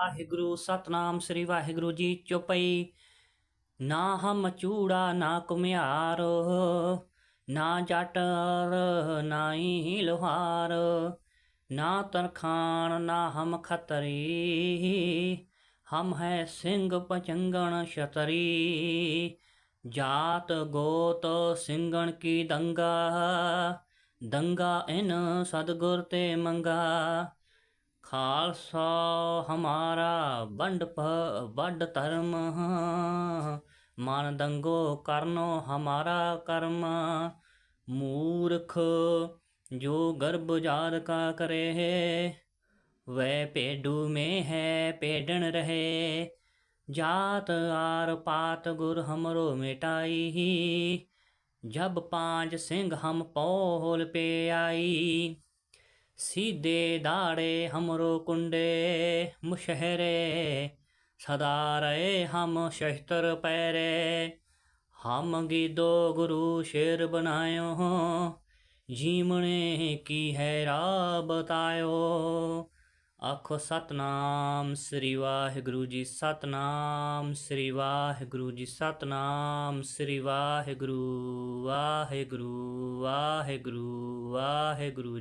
ਵਾਹਿਗੁਰੂ, ਸਤਨਾਮ ਸ੍ਰੀ ਵਾਹਿਗੁਰੂ ਜੀ ਚੁਪਈ। ਨਾ ਹਮ ਚੂੜਾ ਨਾ ਕੁਮਿਆਰ ਨਾ ਜਟਰ ਨਾਹੀ ਲੋਹਾਰ, ਨਾ ਤਰਖਾਣ ਨਾ ਹਮ ਖਤਰੀ, ਹਮ ਹੈ ਸਿੰਘ ਪਚੰਗਣ ਸ਼ਤਰੀ ਜਾਤ ਗੋਤ ਸਿੰਘਣ ਕੀ ਦੰਗਾ ਦੰਗਾ ਇਨ ਸਤਗੁਰ ਤੇ ਮੰਗਾ। ਖਾਲਸਾ ਹਮਾਰਾ ਵੰਡ ਪ- ਵੱਡ ਧਰਮ। ਮਨ ਦੰਗੋ ਕਰਨੋ ਹਮਾਰਾ ਕਰਮ। ਮੂਰਖ ਜੋ ਗਰਭ ਜਾਤ ਕਾ ਕਰੇ, ਵੈ ਭੇਡੂ ਮੇ ਹੈ ਪੇਡਣ ਰਹੇ। ਜਾਤ ਆਰ ਪਾਤ ਗੁਰ ਹਮਰੋ ਮਿਟਾਈ। ਜਬ ਪਾਂਚ ਸਿੰਘ ਹਮ ਪੋਲ ਪੇ ਆਈ। ਸੀਦੇ ਦਾੜੇ ਹਮਰੋ ਕੁੰਡੇ ਮੁਸ਼ਹਰੇ, ਸਦਾ ਰਹੇ ਹਮ ਸ਼ਸਤਰ ਪੈਰੇ। ਹਮ ਗੀਦੋ ਗੁਰੂ ਸ਼ੇਰ ਬਨਾਇਓ ਜੀਵਣੇ ਕੀ ਹੈ ਰਾ ਬਤਾਇਓ ਆਖੋ ਸਤਨਾਮ ਸ੍ਰੀ ਵਾਹਿਗੁਰੂ ਜੀ, ਸਤਨਾਮ ਸ੍ਰੀ ਵਾਹਿਗੁਰੂ ਜੀ, ਸਤਨਾਮ ਸ੍ਰੀ ਵਾਹਿਗੁਰੂ ਵਾਹਿਗੁਰੂ ਵਾਹਿਗੁਰੂ ਵਾਹਿਗੁਰੂ